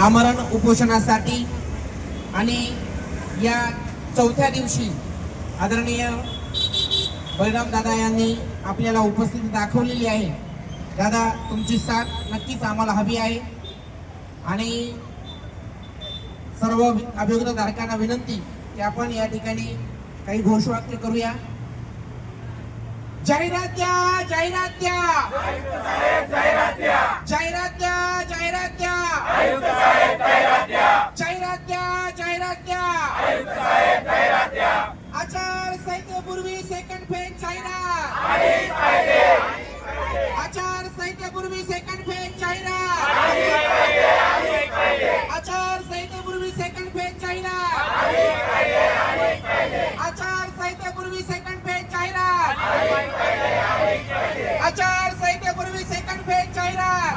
आमरण उपोषणासाठी आणि या चौथ्या दिवशी आदरणीय बळराम दादा यांनी आपल्याला उपस्थिती दाखवलेली आहे. दादा तुमची साथ नक्कीच आम्हाला हवी आहे. आणि सर्व अभियोगताधारकांना विनंती की आपण या ठिकाणी काही घोषवाक्य करूया. जाहिरात द्या जाहिरात द्या जाहिरात द्या जाहिरात द्या जाहिरात द्या जाहिरात द्या आचार संहितेपूर्वी सेकंड फेज जाहिरात आचार संहितेपूर्वी सेकंड फेज जाहिरात आचार संहितेपूर्वी सेकंड फेज जाहिरात आचार संहितेपूर्वी सेकंड फेज जाहिरात आचार संहितेपूर्वी सेकंड फेज जाहिरात